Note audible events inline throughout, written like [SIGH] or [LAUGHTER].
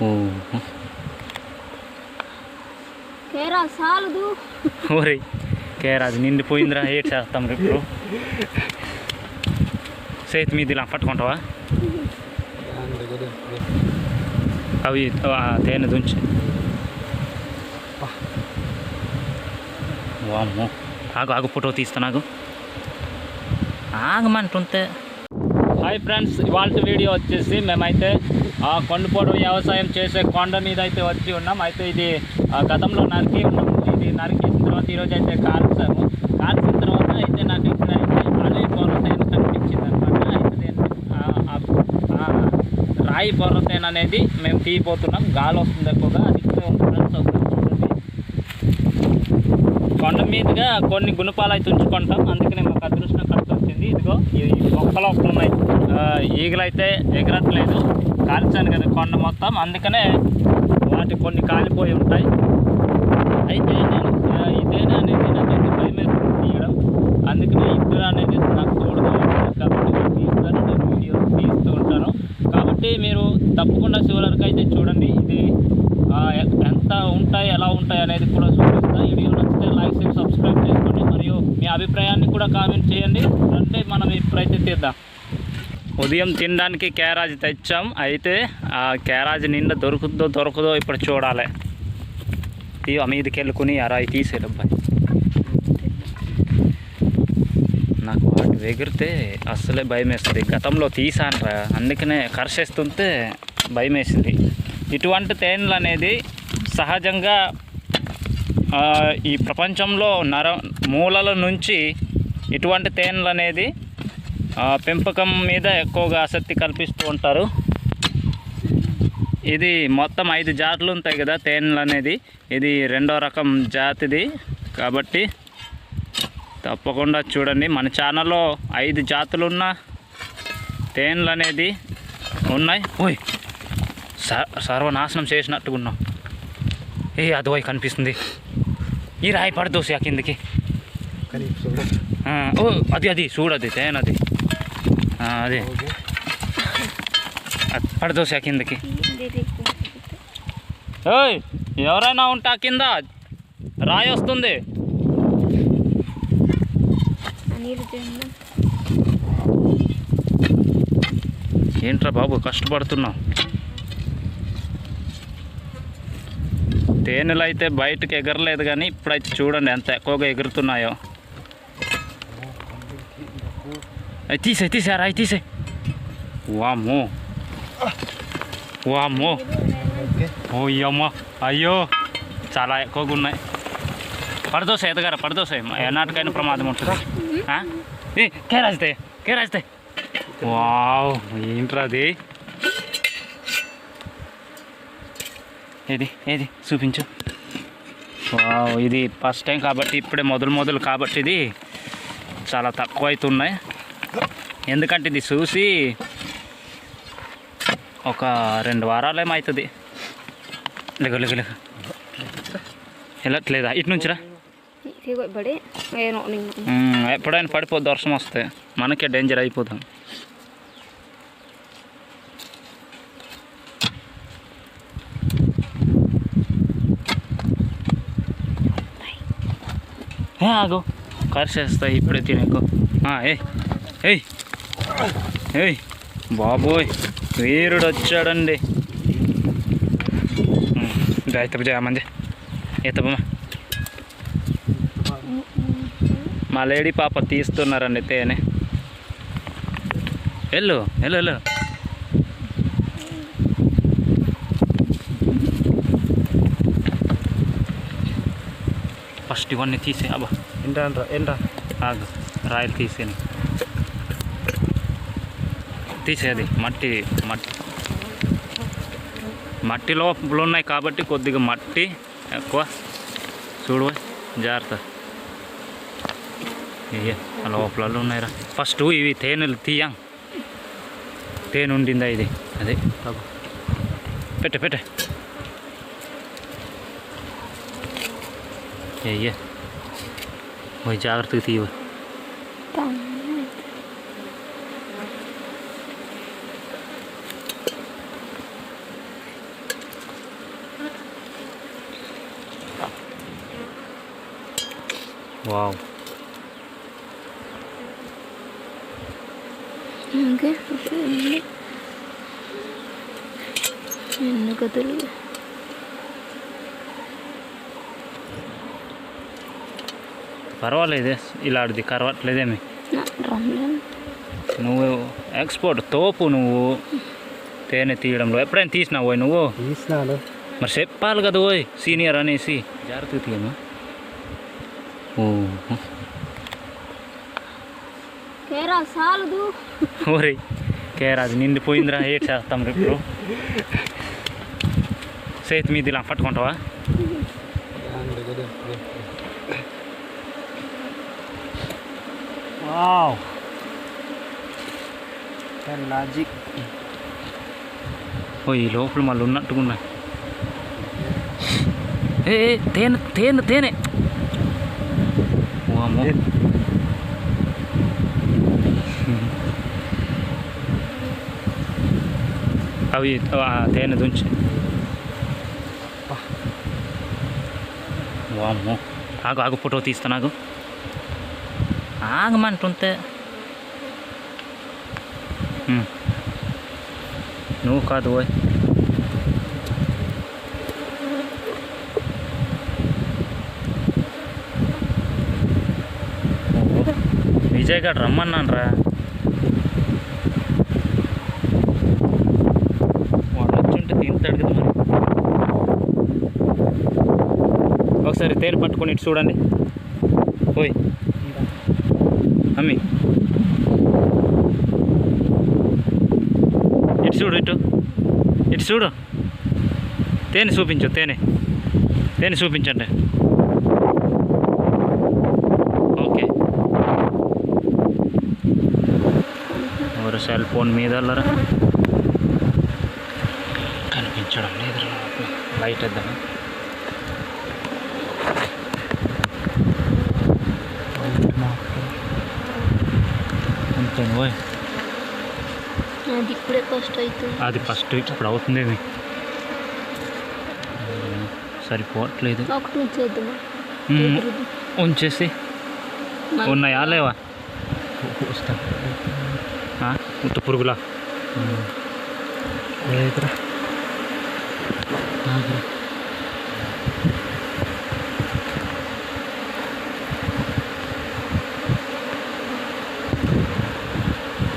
ఓ కేరా సాలదు. ఓరే కేరాజు నిండిపోయిందిరా. ఏటి చేస్తాం రేపు ఇప్పుడు? చేతి మీద ఇలా పట్టుకుంటావా? అవి తేనె దుంచి. వామ్మో. ఆగు ఆగు ఫోటో తీస్తా నాకు ఆగమంటుంటే హాయ్ ఫ్రెండ్స్ ఇవాళ వీడియో వచ్చేసి మేమైతే కొండపోడు వ్యవసాయం చేసే కొండ మీద అయితే వచ్చి ఉన్నాం. అయితే ఇది గతంలో నరికి ఉన్నాం. ఇది నరికేసిన తర్వాత ఈరోజు అయితే కాల్చాము. కాల్చిన తర్వాత అయితే నాకు ఇక్కడ అయితే అలీ కనిపించింది అనమాట అయితే రాయి బొర్రతైన అనేది మేము తీయబోతున్నాం. గాలి వస్తుంది ఎక్కువగా అది ఫ్రెండ్స్ కొండ మీదుగా కొన్ని గుణపాలు అయితే ఉంచుకుంటాం. అందుకనే మాకు అదృష్టం కలిసి వచ్చింది. ఇదిగో ఈ మొక్కలు ఒక్కలు ఉన్నాయి. ఈగలైతే ఎగరట్లేదు. కాల్చాను కదా కొండ మొత్తం. అందుకనే వాటి కొన్ని కాలిపోయి ఉంటాయి. అయితే నేను ఇదేనా అనేది నాకైతే భయం వేస్తుంది తీయడం. అందుకనే ఇద్దరు అనేది నాకు తోడుగా కాబట్టి నేను తీస్తాను నేను వీడియో తీస్తూ ఉంటాను. కాబట్టి మీరు తప్పకుండా చివరికి అయితే చూడండి ఇది ఎంత ఉంటాయి ఎలా ఉంటాయి అనేది కూడా చూపిస్తాను వీడియో నచ్చితే లైక్ చేసి సబ్స్క్రైబ్ చేసుకోండి. మరియు మీ అభిప్రాయాన్ని కూడా కామెంట్ చేయండి. అంటే మనం ఇప్పుడైతే తీద్దాం. ఉదయం తినడానికి క్యారాజ్ తెచ్చాం. అయితే ఆ క్యారాజ్ నిండా దొరుకుతుందో దొరకదో ఇప్పుడు చూడాలి. తీ మీదకి వెళ్ళుకుని అరాయి తీసేరు అబ్బాయి నాకు వాటి ఎగిరితే అస్సలే భయం వేస్తుంది గతంలో తీసానరా అందుకనే కర్షేస్తుంటే భయం వేసింది ఇటువంటి తేనెలు అనేది సహజంగా ఈ ప్రపంచంలో నర మూలల నుంచి ఇటువంటి తేనెలు అనేది పెంపకం మీద ఎక్కువగా ఆసక్తి కల్పిస్తూ ఉంటారు. ఇది మొత్తం ఐదు జాతులు ఉంటాయి కదా తేనెలు అనేది. ఇది రెండో రకం జాతిది కాబట్టి తప్పకుండా చూడండి. మన ఛానల్లో ఐదు జాతులు ఉన్న తేనెలు అనేది ఉన్నాయి. ఓయ్ స- సర్వనాశనం చేసినట్టుగా ఉన్నాం ఏ అదివై కనిపిస్తుంది. ఈ రాయి పడదోసి ఆ కిందకి. ఓ అది అది చూడది తేనది అదే. అది కిందకి. ఓయ్ ఎవరైనా ఉంటా కింద? రాయి వస్తుంది. ఏంట్రా బాబు కష్టపడుతున్నావు తేనెలు అయితే బయటకు ఎగరలేదు కానీ ఇప్పుడైతే చూడండి ఎంత ఎక్కువగా ఎగురుతున్నాయో. అవి తీసే తీసారా అవి తీసే. వామ్మో. వామ్మో. ఓయమ్మా అయ్యో చాలా ఎక్కువగా ఉన్నాయి. పడదోసాయి ఎదగారా పడదోసే. ఎన్నాటికైనా ప్రమాదం ఉంటుంది. ఆ? ఏ కేరాజితే కేరాజితే వావ్ ఏంట్రా అది? ఏది ఏది? చూపించు. వావ్ ఇది ఫస్ట్ టైం కాబట్టి ఇప్పుడే మొదలు మొదలు కాబట్టి ఇది చాలా తక్కువ అవుతున్నాయి. ఎందుకంటే ఇది చూసి ఒక రెండు వారాలు ఏమవుతుంది లేక లేక లేక. వెళ్ళట్లేదా? ఇటు నుంచిరా? ఎప్పుడైనా పడిపోద్ది వర్షం వస్తే. మనకే డేంజర్ అయిపోతాం. ఏ ఆగు. కరిసేస్తాయి ఇప్పుడే తినేకు. ఏ ఏయ్. ఏయ్ బాబోయ్ వీరుడు వచ్చాడండి గాయతపు చేయమంది ఎత్తపమ్మా మా లేడీ పాప తీస్తున్నారండి తేనె. వెళ్ళు వెళ్ళు వెళ్ళు. ఫస్ట్ ఇవన్నీ తీసే అబ్బా. ఏంటంటారా ఏంటా రాయలు తీసేని తీసేది మట్టి మట్టి మట్టి లోపలు ఉన్నాయి కాబట్టి కొద్దిగా మట్టి ఎక్కువ. చూడు జాగ్రత్త. ఇయ్య ఆ లోపల ఉన్నాయిరా. ఫస్ట్ ఇవి తేనెలు తీయం. తేనె ఉండిందా ఇది? అదే పెట్ట పెట్ట పెట్టే. అయ్యే పోయి జాగ్రత్తగా తీయవు వావ్ ఇంకా ఎన్ని కథలు పర్వాలేదే ఇలాంటిది కరవట్లేదేమి రమ్లేను నువ్వు ఎక్స్పోర్ట్ తోపు నువ్వు తేనె తీయడంలో ఎప్పుడైనా తీసినావు ఓయ్ నువ్వు తీసినాను మరి చెప్పాలి కదా ఓయ్ సీనియర్ అనేసి జాగ్రత్త తీయమా ఓ కేరా సాలదు ఓరే కేరాజు నిండిపోయిందిరా ఏడు చేస్తాం రేపు ఇప్పుడు? చేతి మీద ఇలా పట్టుకుంటావా? వావ్. లాజిక్ ఓ ఈ లోపల మళ్ళీ ఉన్నట్టుగా ఉన్నాయి ఏ ఏ, తేనె తేనె తేనె. అవి తేనె దుంచి. వామ్మో. ఆగు ఆగు ఫోటో తీస్తా నాకు ఆగమంటుంటే. నువ్వు కాదు ఓయ్. విజయ్ గారు రమ్మన్నాను రా వాడు వచ్చుంటే తింటాడు కదా మరి. ఒకసారి తేరు పట్టుకొని ఇటు చూడండి. ఓయ్. అమ్మి. ఇటు చూడు ఇటు. ఇటు చూడు. తేనె చూపించు తేనె. తేనె చూపించండి ఓకే ఎవరు సెల్ ఫోన్ మీద వెళ్ళరా కనిపించడం లేదు లైట్ ఓయ్? అది ఇప్పుడే ఫస్ట్ అవుతుంది అది ఫస్ట్ ఇప్పుడు సరిపోవట్లేదు. ఒకటి ఉంచేద్దామా మ్మ్. ఉంచేసి. ఉన్నాయా లేవా? ఉత్త పురుగులా? లేదురా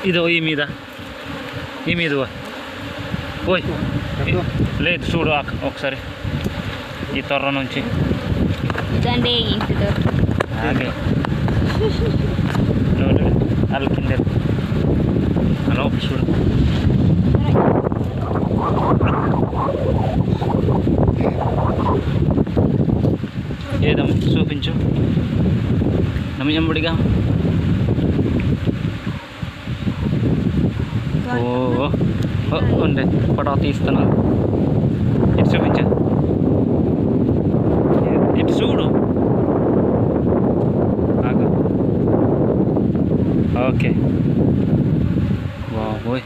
ఇదో ఈ మీద. ఈ మీద ఓయ్. ఓయ్ లేదు చూడు ఒకసారి. ఈ తొర్ర నుంచి. ఇదండి ఇంటి ఆగే. [LAUGHS] కింద లోపల చూడు. ఏదమ్మా చూపించు. నమ్మజంబడిగా ఓ, ఉండే. ఫోటో తీస్తున్నాను. ఇటు చూపించు ఇటు చూడు ఆగు ఓకే బాబోయ్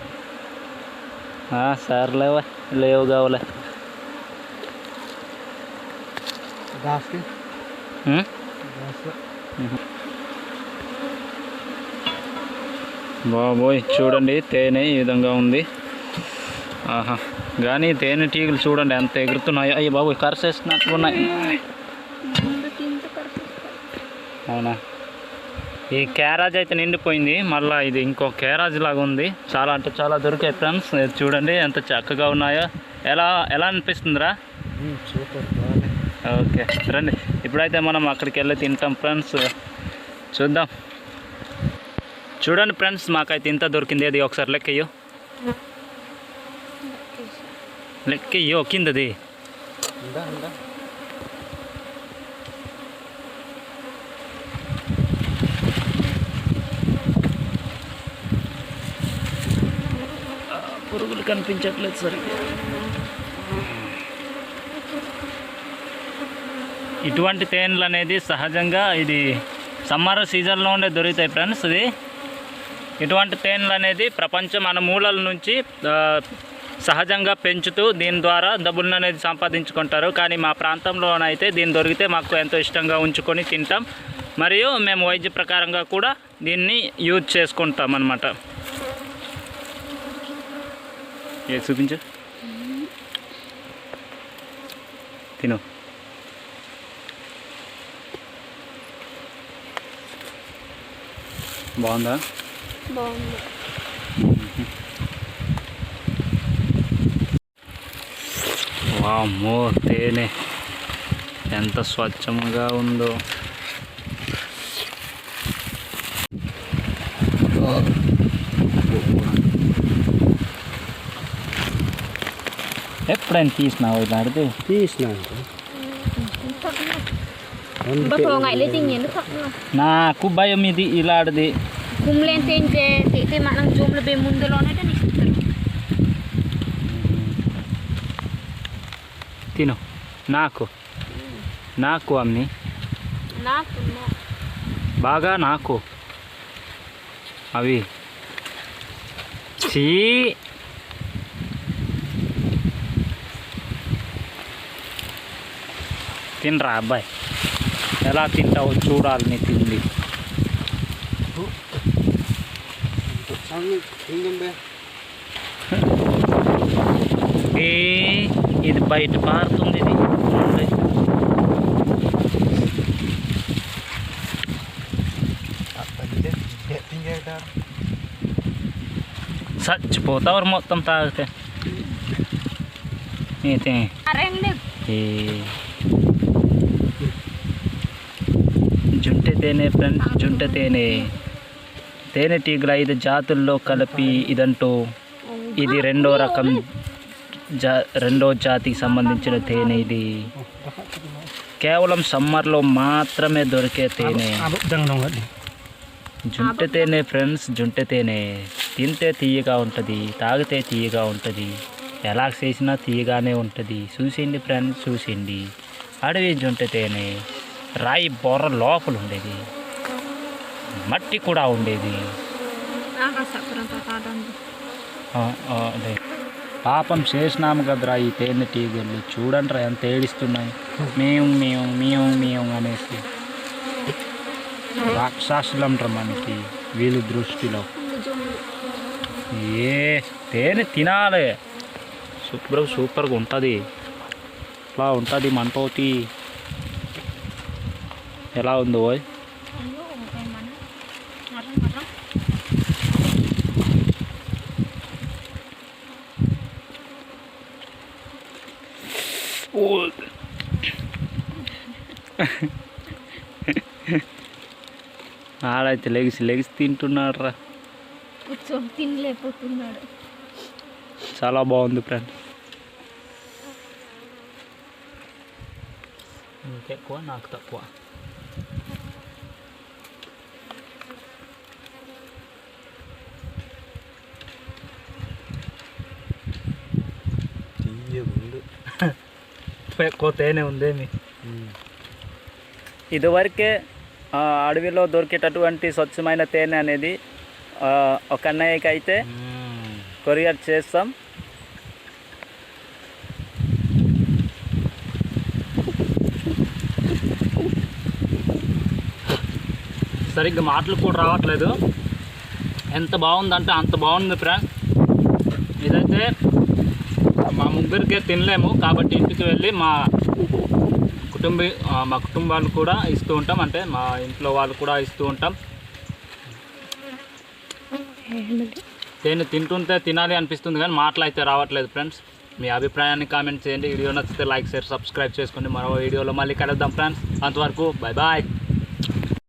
ఆ, సర్లేవా లేవు కావాలే ఉం? దాస్ బాబోయ్ చూడండి తేనె ఈ విధంగా ఉంది. ఆహా. కానీ తేనె టీగలు చూడండి ఎంత ఎగురుతున్నాయో. అయ్యి బాబోయ్ కరసేస్తున్నట్టు ఉన్నాయి. ఇంత కరెక్ట్ అవునా? ఈ క్యారాజ్ అయితే నిండిపోయింది. మళ్ళీ ఇది ఇంకో క్యారాజ్ లాగా ఉంది. చాలా అంటే చాలా దొరికాయి ఫ్రెండ్స్. చూడండి ఎంత చక్కగా ఉన్నాయో. ఎలా ఎలా అనిపిస్తుందిరా? సూపర్ ఓకే రండి. ఇప్పుడైతే మనం అక్కడికి వెళ్ళి తింటాం ఫ్రెండ్స్. చూద్దాం. చూడండి ఫ్రెండ్స్ మాకైతే ఇంత దొరికింది. అది ఒకసారి లెక్కయ్యో లెక్కయ్యో కిందది. కనిపించట్లేదు సరిగ్గా ఇటువంటి తేనెలు అనేది సహజంగా ఇది సమ్మర్ సీజన్లో ఉండే దొరుకుతాయి ఫ్రెండ్స్ ఇది. ఇటువంటి తేనెలు అనేది ప్రపంచం మన మూలల నుంచి సహజంగా పెంచుతూ దీని ద్వారా డబ్బులను అనేది సంపాదించుకుంటారు. కానీ మా ప్రాంతంలోనైతే దీన్ని దొరికితే మాకు ఎంతో ఇష్టంగా ఉంచుకొని తింటాం. మరియు మేము వైద్య ప్రకారంగా కూడా దీన్ని యూజ్ చేసుకుంటాం అన్నమాట. ఏ చూపించు. తిను. బాగుందా? బాగుంది. వామ్మో తేనె. ఎంత స్వచ్ఛముగా ఉందో. ఎప్పుడైనా తీసినావు తీసిన nhắn thật nữa. నాకు భయం ఇది ఇలాంటిది jom lebih mundur lona dan istilah. తిను నాకు నాకు అమ్మి. బాగా నాకు అవి చీ తినరా అబ్బాయి ఎలా తింటావో చూడాలి నీ తిండి ఏ ఇది బయట పారుతుంది ఇది చూడండి. చచ్చిపోతావు మొత్తం తాగితే అయితే Areng deh. ఈ జుంటె తేనె ఫ్రెండ్స్ జుంట తేనె. తేనెటీగల ఐదు జాతుల్లో కలిపి ఇదంటూ ఇది రెండో రకం జా రెండో జాతికి సంబంధించిన తేనె ఇది. కేవలం సమ్మర్లో మాత్రమే దొరికే తేనె. జుంట తేనె ఫ్రెండ్స్ జుంట తేనె. తింటే తీయగా ఉంటుంది తాగితే తీయగా ఉంటుంది. ఎలా చేసినా తీయగానే ఉంటుంది. చూసిండి ఫ్రెండ్స్ చూసిండి అడవి జుంట తేనె. రాయి బొర్ర లోపల ఉండేది. మట్టి కూడా ఉండేది. Ah, పాపం చేసినాము కదరా ఈ తేనె టీగలు చూడండిరా ఎంత ఏడిస్తున్నాయి. మేము మేము మేము మేము అనేసి. రాక్షసులంటారు మనకి వీళ్ళ దృష్టిలో. ఏ తేనె తినాలి. సూపర్ సూపర్గా ఉంటుంది. ఇట్లా ఉంటుంది మనతోటి. ఎలా ఉందో ఓయ్. ఆడైతే లెగిసి లెగిసి తింటున్నాడు రా కూర్చొని తినలేకపోతున్నాడు. చాలా బాగుంది ఫ్రెండ్. ఇంకెక్కువ? నాకు తక్కువ. ఎక్కువ తేనె ఉందేమి ఇదివరకే అడవిలో దొరికేటటువంటి స్వచ్ఛమైన తేనె అనేది ఒక అన్నయ్యకి అయితే కొరియర్ చేస్తాం. సరిగ్గా మాటలు కూడా రావట్లేదు. ఎంత బాగుందంటే అంత బాగుంది ఫ్రెండ్. ఇదైతే ముగ్గురికే తినలేము కాబట్టి ఇంటికి వెళ్ళి మా కుటుంబీ మా కుటుంబాలు కూడా ఇస్తూ ఉంటాం. అంటే మా ఇంట్లో వాళ్ళు కూడా ఇస్తూ ఉంటాం. తేనె తింటుంటే తినాలి అనిపిస్తుంది కానీ మాటలు అయితే రావట్లేదు ఫ్రెండ్స్. మీ అభిప్రాయాన్ని కామెంట్ చేయండి. వీడియో నచ్చితే లైక్ షేర్ సబ్స్క్రైబ్ చేసుకోండి. మరో వీడియోలో మళ్ళీ కలుద్దాం ఫ్రెండ్స్. అంతవరకు బాయ్ బాయ్.